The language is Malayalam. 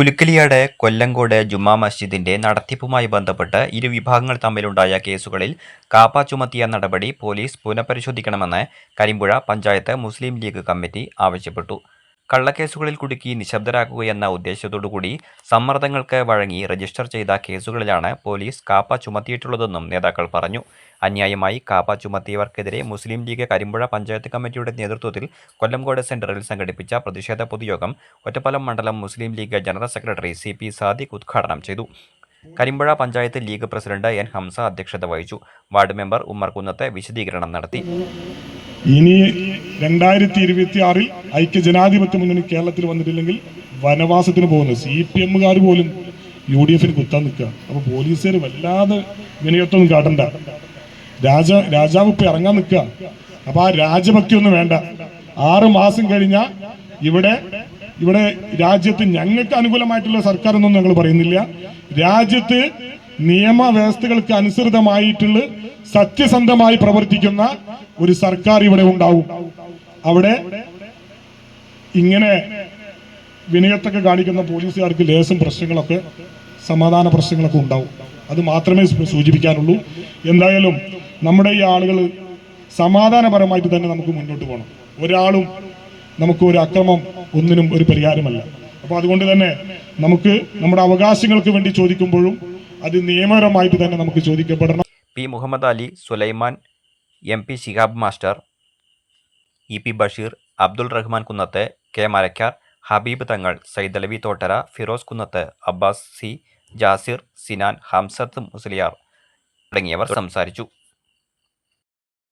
കുലുക്കലിയാട് കൊല്ലങ്കോട് ജുമാ മസ്ജിദിന്റെ നടത്തിപ്പുമായി ബന്ധപ്പെട്ട് ഇരു വിഭാഗങ്ങൾ തമ്മിലുണ്ടായ കേസുകളിൽ കാപ്പ ചുമത്തിയ നടപടി പോലീസ് പുനഃപരിശോധിക്കണമെന്ന് കരിമ്പുഴ പഞ്ചായത്ത് മുസ്ലിം ലീഗ് കമ്മിറ്റി ആവശ്യപ്പെട്ടു. കള്ളക്കേസുകളിൽ കുടുക്കി നിശബ്ദരാക്കുകയെന്ന ഉദ്ദേശത്തോടുകൂടി സമ്മർദ്ദങ്ങൾക്ക് വഴങ്ങി രജിസ്റ്റർ ചെയ്ത കേസുകളിലാണ് പോലീസ് കാപ്പ ചുമത്തിയിട്ടുള്ളതെന്നും നേതാക്കൾ പറഞ്ഞു. അന്യായമായി കാപ്പ ചുമത്തിയവർക്കെതിരെ മുസ്ലിം ലീഗ് കരിമ്പുഴ പഞ്ചായത്ത് കമ്മിറ്റിയുടെ നേതൃത്വത്തിൽ കൊല്ലംകോട് സെന്ററിൽ സംഘടിപ്പിച്ച പ്രതിഷേധ പൊതുയോഗം ഒറ്റപ്പാലം മണ്ഡലം Muslim League general secretary C P Sadiq ഉദ്ഘാടനം ചെയ്തു. കരിമ്പുഴ പഞ്ചായത്ത് ലീഗ് പ്രസിഡന്റ് എൻ ഹംസ അധ്യക്ഷത വഹിച്ചു. വാർഡ് മെമ്പർ ഉമ്മർ കുന്നത്തെ വിശദീകരണം നടത്തി. ഇനി രണ്ടായിരത്തി ഇരുപത്തി ആറിൽ ഐക്യ ജനാധിപത്യ മുന്നണി കേരളത്തിൽ വന്നിട്ടില്ലെങ്കിൽ വനവാസത്തിന് പോകുന്നത് സി പി എമ്മുകാർ പോലും യു ഡി എഫിന് കുത്താൻ നിൽക്കുക. അപ്പൊ പോലീസുകാർ വല്ലാതെ വിനയത്വം കാട്ടണ്ട. രാജ രാജാവ് ഇപ്പൊ ഇറങ്ങാൻ നിൽക്കുക. അപ്പൊ ആ രാജഭക്തി ഒന്നും വേണ്ട. ആറ് മാസം കഴിഞ്ഞ ഇവിടെ ഇവിടെ രാജ്യത്ത് ഞങ്ങൾക്ക് അനുകൂലമായിട്ടുള്ള സർക്കാർ ഒന്നും ഞങ്ങൾ പറയുന്നില്ല. രാജ്യത്ത് നിയമവ്യവസ്ഥകൾക്ക് അനുസൃതമായിട്ടുള്ള സത്യസന്ധമായി പ്രവർത്തിക്കുന്ന ഒരു സർക്കാർ ഇവിടെ ഉണ്ടാവും. അവിടെ ഇങ്ങനെ വിനയത്തൊക്കെ കാണിക്കുന്ന പോലീസുകാർക്ക് ലേശം പ്രശ്നങ്ങളൊക്കെ സമാധാന പ്രശ്നങ്ങളൊക്കെ ഉണ്ടാവും. അത് മാത്രമേ സൂചിപ്പിക്കാനുള്ളൂ. എന്തായാലും നമ്മുടെ ഈ ആളുകൾ സമാധാനപരമായിട്ട് തന്നെ നമുക്ക് മുന്നോട്ട് പോകണം. ഒരാളും നമുക്ക് ഒരു അക്രമം ഒന്നിനും ഒരു പരിഹാരമല്ല. അപ്പോൾ അതുകൊണ്ട് തന്നെ നമുക്ക് നമ്മുടെ അവകാശങ്ങൾക്ക് വേണ്ടി ചോദിക്കുമ്പോഴും അത് നിയമപരമായിട്ട് തന്നെ നമുക്ക് ചോദിക്കപ്പെടണം. P Muhammad Ali Sulaiman M P Shihab master E P Basheer Abdul Rahman Kunnath K Marakkar Habib Thangal Saidalavi Thottara Firoz Kunnath Abbas C Jasir Sinan Hamsath Musliyar തുടങ്ങിയവർ സംസാരിച്ചു.